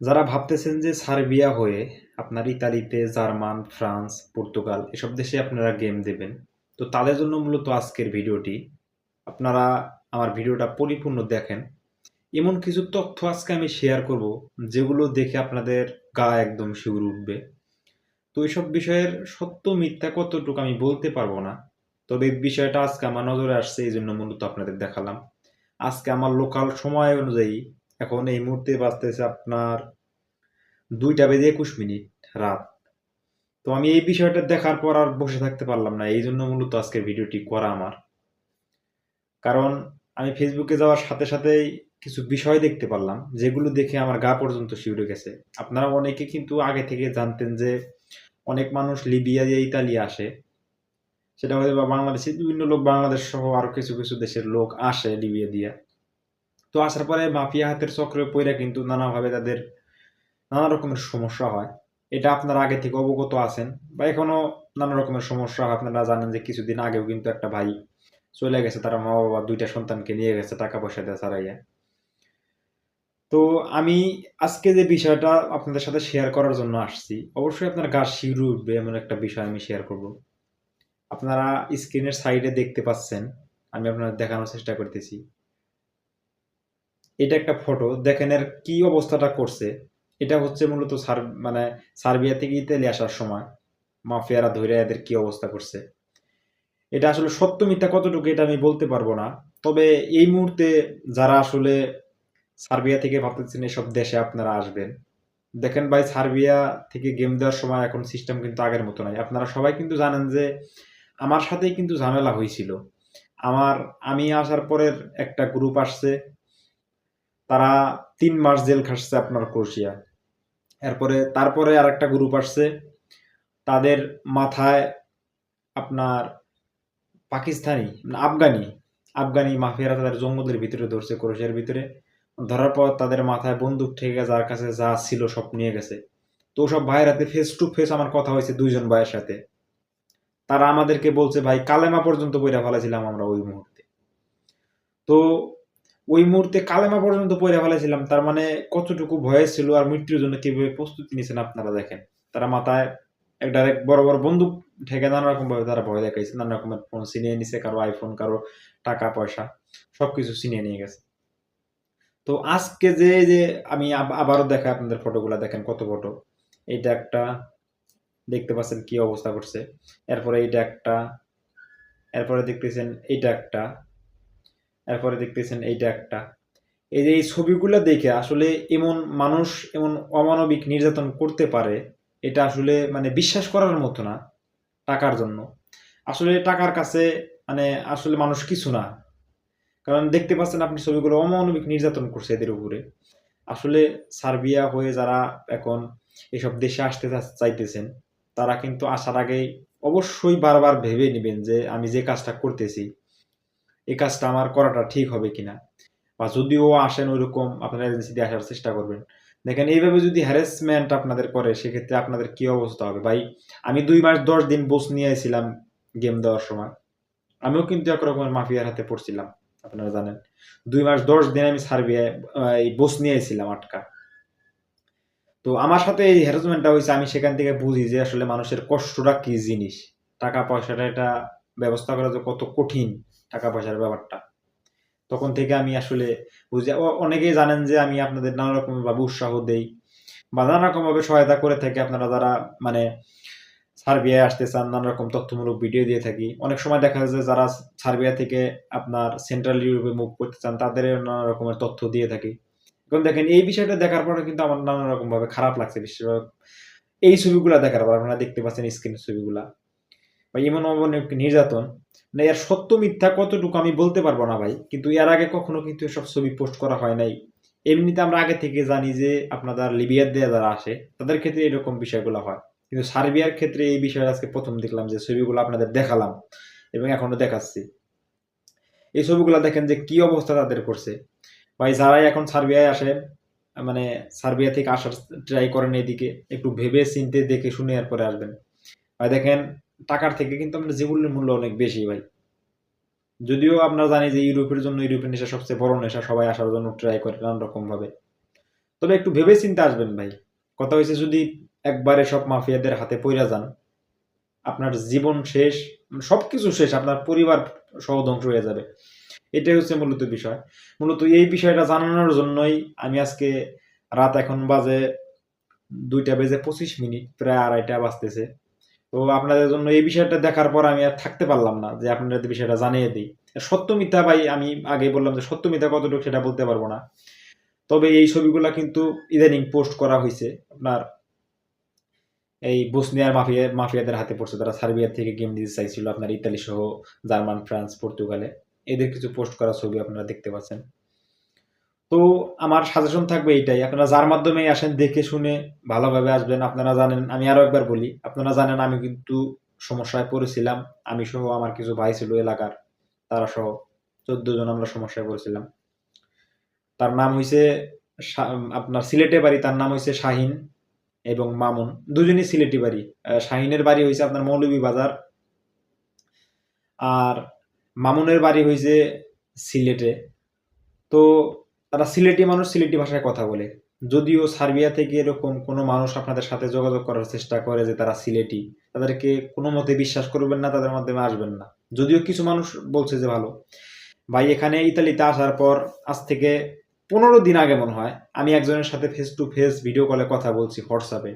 যারা ভাবতেছেন যে সার্বিয়া হয়ে আপনার ইতালিতে জার্মান, ফ্রান্স, পর্তুগাল এসব দেশে আপনারা গেম দেবেন। তো তাদের জন্য মূলত আজকের ভিডিওটি। আপনারা আমার ভিডিওটা পরিপূর্ণ দেখেন। এমন কিছু তথ্য আজকে আমি শেয়ার করব যেগুলো দেখে আপনাদের গা একদম শিউরে উঠবে। তো এইসব বিষয়ের সত্য মিথ্যা কতটুকু আমি বলতে পারব না। তবে বিষয়টা আজকে আমার নজরে আসছে এই জন্য মূলত আপনাদের দেখালাম। আজকে আমার লোকাল সময় অনুযায়ী এখন এই মুহূর্তে বাঁচতেছে আপনার দুইটা বেজে ২১ মিনিট রাত। তো আমি এই বিষয়টা দেখার পর আর বসে থাকতে পারলাম না। এই জন্য মূলত আজকের ভিডিওটি করা আমার। কারণ আমি ফেসবুকে যাওয়ার সাথে সাথেই কিছু বিষয় দেখতে পারলাম যেগুলো দেখে আমার গা পর্যন্ত শিউরে গেছে। আপনারা অনেকে কিন্তু আগে থেকে জানতেন যে অনেক মানুষ লিবিয়া দিয়ে ইতালি আসে। সেটা হয়তোবা বাংলাদেশে বিভিন্ন লোক বাংলাদেশ সহ আরও কিছু, কিছু দেশের লোক আসে লিবিয়া দিয়া। তো আসার পরে মাফিয়া হাতের চক্রে পইড়া কিন্তু নানাভাবে তাদের নানা রকমের সমস্যা হয়। এটা আপনারা আগে থেকে অবগত আছেন বা এখনও নানা রকমের সমস্যা হয়। আপনারা জানেন যে কিছুদিন আগেও কিন্তু একটা ভাই চলে গেছে তার মা-বাবা ২ টা সন্তানকে নিয়ে গেছে টাকা-পয়সা দিয়ে ছাড়াইয়া। তো আমি আজকে যে বিষয়টা আপনাদের সাথে শেয়ার করার জন্য আসছি, অবশ্যই আপনার গা শিউরে উঠবে এমন একটা বিষয় আমি শেয়ার করব। আপনারা স্ক্রিনের সাইডে দেখতে পাচ্ছেন। আমি আপনাদের দেখানোর চেষ্টা করতেছি। এটা একটা ফটো। দেখেন এর কি অবস্থাটা করছে। এটা হচ্ছে মূলত সার মানে সার্বিয়া থেকে ইতালি আসার সময় মাফিয়ারা ধইরা এদের কি অবস্থা করছে। এটা আসলে সত্য মিথ্যা কতটুকু এটা আমি বলতে পারব না। তবে এই মুহূর্তে যারা আসলে সার্বিয়া থেকে ভাবতেছেন এসব দেশে আপনারা আসবেন। দেখেন ভাই, সার্বিয়া থেকে গেম দেওয়ার সময় এখন সিস্টেম কিন্তু আগের মতো নাই। আপনারা সবাই কিন্তু জানেন যে আমার সাথেই কিন্তু ঝামেলা হইছিল। আমার, আমি আসার পরের একটা গ্রুপ আসছে। তারা তিন মাস জেল খাটছে আপনার ক্রোয়েশিয়া। এরপরে তারপরে আরেকটা গ্রুপ আসছে। তাদের মাথায় আপনার পাকিস্তানি না আফগানি, আফগানি মাফিয়ারা তাদের জঙ্গলের ভিতরে ধরছে ক্রোয়েশিয়ার ভিতরে। ধরার পর তাদের মাথায় বন্দুক ঠেকে যার কাছে যা ছিল সব নিয়ে গেছে। তো ওসব ভাইয়ের হাতে ফেস টু ফেস আমার কথা হয়েছে ২ জন ভাইয়ের সাথে। তারা আমাদেরকে বলছে ভাই কালেমা পর্যন্ত পইড়া ফেলাইছিলাম আমরা ওই মুহূর্তে। তো ওই মুহূর্তে কালেমা পর্যন্ত পইড়া ফেলাইছিলাম। তার মানে কতটুকু ভয় ছিল আর মৃত্যুর জন্য কীভাবে প্রস্তুতি নিছেন আপনারা দেখেন। তারা মাথায় এক ডাইরেক্ট বড়, বড় বন্দুক ঠেকে নানা রকমভাবে তারা ভয় দেখাইছে। নানা রকমের ফোন ছিনিয়ে নিছে, কারও আইফোন, কারও টাকা-পয়সা সবকিছু ছিনিয়ে নিয়ে গেছে। তো আজকে যে, যে আমি আবারও দেখাই আপনাদের ফটোগুলা দেখেন কত ফটো। এইটা একটা দেখতে পাচ্ছেন কি অবস্থা করছে। এরপরে এইটা একটা। এরপরে দেখতেছেন এইটা একটা। এরপরে দেখতেছেন এইটা একটা। এই যে এই ছবিগুলো দেখে আসলে এমন মানুষ এমন অমানবিক নির্যাতন করতে পারে এটা আসলে মানে বিশ্বাস করার মতো না টাকার জন্য। আসলে টাকার কাছে মানে আসলে মানুষ কিছু না। কারণ দেখতে পাচ্ছেন আপনি ছবিগুলো অমানবিক নির্যাতন করছে এদের উপরে। আসলে সার্বিয়া হয়ে যারা এখন এসব দেশে আসতে চাইতেছেন, তারা কিন্তু আসার আগেই অবশ্যই বারবার ভেবে নিবেন যে আমি যে কাজটা করতেছি, এই কাজটা আমার করাটা ঠিক হবে কিনা? বা যদিও আসেন ঐরকম আপনারা এজেন্সি দিয়ে আসার চেষ্টা করবেন। দেখেন, এইভাবে যদি হ্যারাসমেন্ট আপনাদের করে, সেক্ষেত্রে আপনাদের কি অবস্থা হবে ভাই? আমি দুই মাস ১০ দিন বসনিয়ায় ছিলাম গেম দেওয়ার সময়। আমিও কিন্তু একরকমের মাফিয়ার হাতে পড়ছিলাম। আপনারা জানেন। দুই মাস ১০ দিন আমি সার্বিয়ায় এই বসনিয়ায় ছিলাম আটকা। তো আমার সাথে এই হ্যারাসমেন্টটা হয়েছে আমি সেখান থেকে বুঝি যে আসলে মানুষের কষ্টটা কি জিনিস। টাকা-পয়সাটা এটা ব্যবস্থা করা যে কত কঠিন টাকা-পয়সার ব্যাপারটা। তখন থেকে আমি আসলে বুঝি অনেকেই জানেন যে আমি আপনাদের নানা রকমভাবে উৎসাহ দেই বা নানা রকমভাবে সহায়তা করে থাকি আপনারা যারা মানে সার্বিয়ায় আসতে চান নানা রকম তথ্যমূলক ভিডিও দিয়ে থাকি। অনেক সময় দেখা যায় যে যারা সার্বিয়া থেকে আপনার সেন্ট্রাল ইউরোপে মুভ করতে চান, তাদের নানা রকমের তথ্য দিয়ে থাকি। এখন দেখেন, এই বিষয়টা দেখার পরে কিন্তু আমার নানা রকমভাবে খারাপ লাগছে বেশিরভাগ এই ছবিগুলা দেখার পর আপনারা দেখতে পাচ্ছেন স্ক্রিনের ছবিগুলা। বা এমন নির্যাতন মানে এর সত্য মিথ্যা কতটুকু আমি বলতে পারব না ভাই। কিন্তু এর আগে কখনো কিন্তু এসব ছবি পোস্ট করা হয় নাই। এমনিতে আমরা আগে থেকে জানি যে আপনাদের লিবিয়ার দিয়ে যারা আসে, তাদের ক্ষেত্রে এরকম বিষয়গুলো হয়। কিন্তু সার্বিয়ার ক্ষেত্রে এই বিষয়টা আজকে প্রথম দেখলাম যে ছবিগুলো আপনাদের দেখালাম এবং এখনও দেখাচ্ছি। এই ছবিগুলা দেখেন যে কি অবস্থা তাদের করছে। ভাই, যারাই এখন সার্বিয়ায় আসে মানে সার্বিয়া থেকে আসার ট্রাই করেন এদিকে, একটু ভেবে চিনতে দেখে শুনে এরপরে আসবেন। ভাই, দেখেন টাকার থেকে কিন্তু আমাদের জীবনের মূল্য অনেক বেশি ভাই। যদিও আমরা জানি যে ইউরোপের জন্য ইউরোপের নেশা সবচেয়ে বড় নেশা। সবাই আসার জন্য ট্রাই করে নানান রকমভাবে। তবে একটু ভেবে চিন্তে আসবেন ভাই কথা হয়েছে যদি একবারে সব মাফিয়াদের হাতে পইরা যান, আপনার জীবন শেষ, সবকিছু শেষ, আপনার পরিবার সহ ধ্বংস হয়ে যাবে এটাই হচ্ছে মূলত বিষয় মূলত এই বিষয়টা জানানোর জন্যই আমি আজকে রাত এখন বাজে দুইটা বেজে পঁচিশ মিনিট, প্রায় আড়াইটা বাজতেছে তো আপনাদের জন্য এই বিষয়টা দেখার পর আমি আর থাকতে পারলাম না যে আপনাদের বিষয়টা জানিয়ে দিই। সত্য মিথ্যা ভাই, আমি আগে বললাম যে সত্য মিথ্যা কতটুকু সেটা বলতে পারব না। তবে এই ছবিগুলা কিন্তু ইদানিং পোস্ট করা হয়েছে আপনার এই বসনিয়ার মাফিয়া, মাফিয়াদের হাতে পড়ছে। তারা সার্বিয়া থেকে গেম দিতে চাইছিল। আপনার ইতালি সহ জার্মান, ফ্রান্স, পর্তুগালে। এদের কিছু পোস্ট করা ছবি আপনারা দেখতে পাচ্ছেন। তো আমার সাজেশন থাকবে এইটাই, আপনারা যার মাধ্যমে আসেন, দেখে শুনে ভালোভাবে আসবেন। আপনারা জানেন, আমি আরও একবার বলি, আপনারা জানেন আমি কিন্তু সমস্যায় পড়েছিলাম। আমি সহ আমার কিছু ভাই ছিল এলাকার, তারা সহ চোদ্দ জন আমরা সমস্যায় পড়েছিলাম। তার নাম হয়েছে আপনার সিলেটে বাড়ি, তার নাম হইছে শাহিন এবং মামুন। দুজনই সিলেটি বাড়ি। শাহিনের বাড়ি হয়েছে আপনার মৌলভী বাজার আর মামুনের বাড়ি হয়েছে সিলেটে। তো তারা সিলেটি মানুষ, সিলেটি ভাষায় কথা বলে। যদিও সার্বিয়া থেকে এরকম কোনো মানুষ আপনাদের সাথে যোগাযোগ করার চেষ্টা করে যে তারা সিলেটি, তাদেরকে কোনো মতে বিশ্বাস করবেন না, তাদের মাধ্যমে আসবেন না। যদিও কিছু মানুষ বলছে যে ভালো। ভাই, এখানে ইতালিতে আসার পর আজ থেকে পনেরো দিন আগে মনে হয় আমি একজনের সাথে ফেস টু ফেস ভিডিও কলে কথা বলছি হোয়াটসঅ্যাপে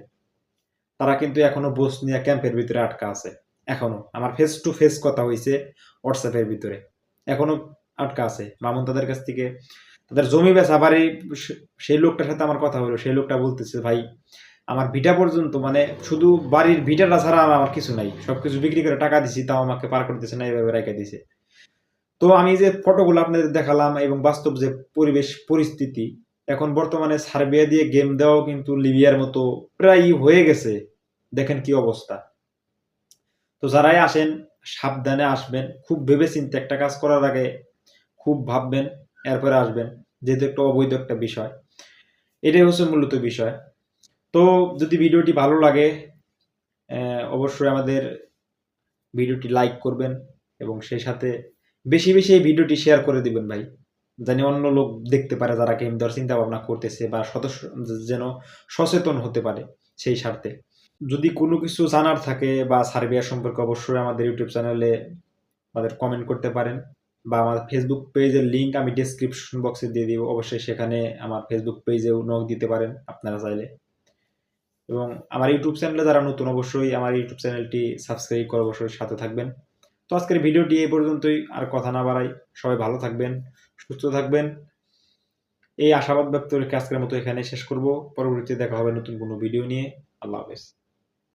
তারা কিন্তু এখনও বসনিয়া ক্যাম্পের ভিতরে আটকা আছে। এখনও আমার ফেস টু ফেস কথা হয়েছে হোয়াটসঅ্যাপের ভিতরে। এখনও আটকা আছে। মামুন তাদের কাছ থেকে তাদের জমি বেচা সে- সেই লোকটার সাথে আমার কথা হলো, সেই লোকটা বলতেছে, ভাই, আমার ভিটা পর্যন্ত মানে শুধু বাড়ির ভিটাটা ছাড়া আমার কিছু নাই। সবকিছু বিক্রি করে টাকা দিছি, তাও আমাকে পার করতেছে না, এইভাবে রেখে দিছে। তো আমি যে ফটোগুলো আপনাদের দেখালাম এবং বাস্তব যে পরিবেশ, পরিস্থিতি, এখন বর্তমানে সার্বিয়া দিয়ে গেম দেওয়াও কিন্তু লিবিয়ার মতো প্রায় হয়ে গেছে। দেখেন কি অবস্থা। তো যারাই আসেন, সাবধানে আসবেন, খুব ভেবে চিন্তে একটা কাজ করার আগে খুব ভাববেন এরপরে আসবেন, যেহেতু একটা অবৈধ একটা বিষয়। এটাই হচ্ছে মূলত বিষয়। তো যদি ভিডিওটি ভালো লাগে অবশ্যই আমাদের ভিডিওটি লাইক করবেন এবং সেই সাথে বেশি বেশি এই ভিডিওটি শেয়ার করে দিবেন ভাই জানি অন্য লোক দেখতে পারে যারা গেম দেওয়ার চিন্তা ভাবনা করতেছে বা সদস্য যেন সচেতন হতে পারে সেই স্বার্থে। যদি কোনো কিছু জানার থাকে বা সার্বিয়া সম্পর্কে অবশ্যই আমাদের ইউটিউব চ্যানেলে আমাদের কমেন্ট করতে পারেন। বা আমার ফেসবুক পেজের লিঙ্ক আমি ডেসক্রিপশন বক্সে দিয়ে দিব। অবশ্যই সেখানে আমার ফেসবুক পেজেও নক দিতে পারেন আপনারা চাইলে। এবং আমার ইউটিউব চ্যানেলে যারা নতুন, অবশ্যই আমার ইউটিউব চ্যানেলটি সাবস্ক্রাইব করে অবশ্যই সাথে থাকবেন। তো আজকের ভিডিওটি এই পর্যন্তই, আর কথা না বাড়াই, সবাই ভালো থাকবেন, সুস্থ থাকবেন। এই আশাবাদ ব্যক্ত রেখে আজকের মতো এখানে শেষ করব। পরবর্তীতে দেখা হবে নতুন কোনো ভিডিও নিয়ে। আল্লাহ হাফেজ।